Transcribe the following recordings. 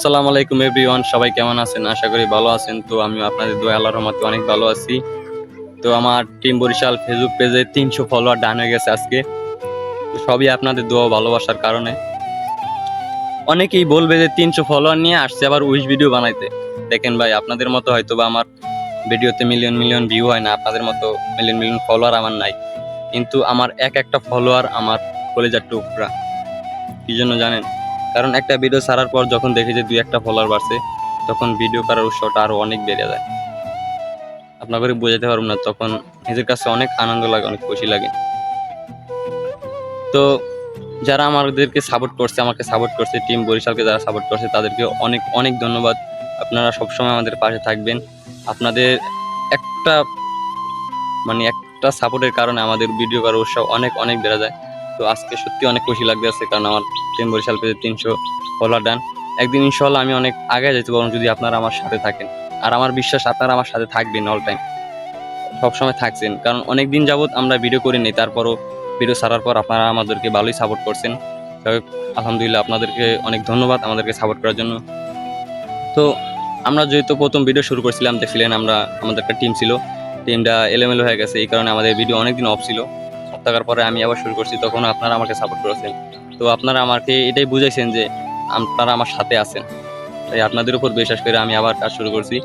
আসসালামু আলাইকুম, এভরিওয়ান। সবাই কেমন আছেন? আশা করি ভালো আছেন। তো আমি আপনাদের দোয়া, আল্লাহর রহমতে অনেক ভালো আছি। তো আমার টিম বরিশাল ফেসবুক পেজে তিনশো ফলোয়ার ডান হয়ে গেছে আজকে। সবই আপনাদের দোয়া ভালোবাসার কারণে। অনেকেই বলবে যে তিনশো ফলোয়ার নিয়ে আসছে আবার উইশ ভিডিও বানাইতে। দেখেন ভাই, আপনাদের মতো হয়তো বা আমার ভিডিওতে মিলিয়ন মিলিয়ন ভিউ হয় না। আপনাদের মতো মিলিয়ন মিলিয়ন ফলোয়ার আমার নাই। কিন্তু আমার এক একটা ফলোয়ার আমার কলেজার টুকরা। কি জন্য জানেন? কারণ একটা ভিডিও ছাড়ার পর যখন দেখি যে দুই একটা ফলোয়ার বাড়ছে, তখন ভিডিও করার উৎসাহটা আরও অনেক বেড়ে যায়। আপনাকে বোঝাতে পারব না, তখন নিজের কাছে অনেক আনন্দ লাগে, অনেক খুশি লাগে। তো যারা আমাদেরকে সাপোর্ট করছে, আমাকে সাপোর্ট করছে টিম বরিশালকে যারা সাপোর্ট করছে, তাদেরকে অনেক অনেক ধন্যবাদ। আপনারা সবসময় আমাদের পাশে থাকবেন। আপনাদের একটা মানে একটা সাপোর্টের কারণে আমাদের ভিডিও করার উৎসাহ অনেক অনেক বেড়ে যায়। তো আজকে সত্যি অনেক খুশি লাগতেছে কারণ আমার টিম বরিশাল পেজে তিনশো ফলোয়ার ডান একদিন ইনশাল্লাহ আমি অনেক আগে যেতে পারব যদি আপনারা আমার সাথে থাকেন। আর আমার বিশ্বাস, আপনারা আমার সাথে থাকবেন অল টাইম সবসময় থাকছেন, কারণ অনেক দিন যাবৎ আমরা ভিডিও করিনি তারপরও ভিডিও ছাড়ার পর আপনারা আমাদেরকে ভালোই সাপোর্ট করছেন। আলহামদুলিল্লাহ আপনাদেরকে অনেক ধন্যবাদ আমাদেরকে সাপোর্ট করার জন্য। তো আমরা যেহেতু প্রথম ভিডিও শুরু করছিলাম, দেখছিলেন আমরা, আমাদের একটা টিম ছিল। টিমটা এলোমেলো হয়ে গেছে, এই কারণে আমাদের ভিডিও অনেকদিন অফ ছিল। অফ থাকার পরে আমি আবার শুরু করছি, তখন আপনারা আমাকে সাপোর্ট করেছেন। তো আপনারা আমাকে এটাই বুঝাইছেন যে আপনারা আমার সাথে আছেন। তাই আপনাদের উপর বিশ্বাস করে আমি আবার কাজ শুরু করছি।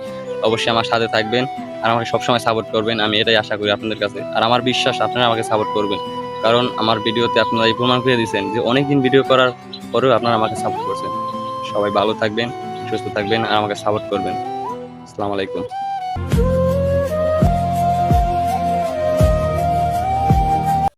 অবশ্যই আমার সাথে থাকবেন আর আমাকে সবসময় সাপোর্ট করবেন, আমি এটাই আশা করি আপনাদের কাছে। আর আমার বিশ্বাস, আপনারা আমাকে সাপোর্ট করবেন। কারণ আমার ভিডিওতে আপনারা এই প্রমাণ করে দিয়েছেন যে অনেকদিন ভিডিও করার পরেও আপনারা আমাকে সাপোর্ট করছেন। সবাই ভালো থাকবেন, সুস্থ থাকবেন আর আমাকে সাপোর্ট করবেন। আসসালামু আলাইকুম।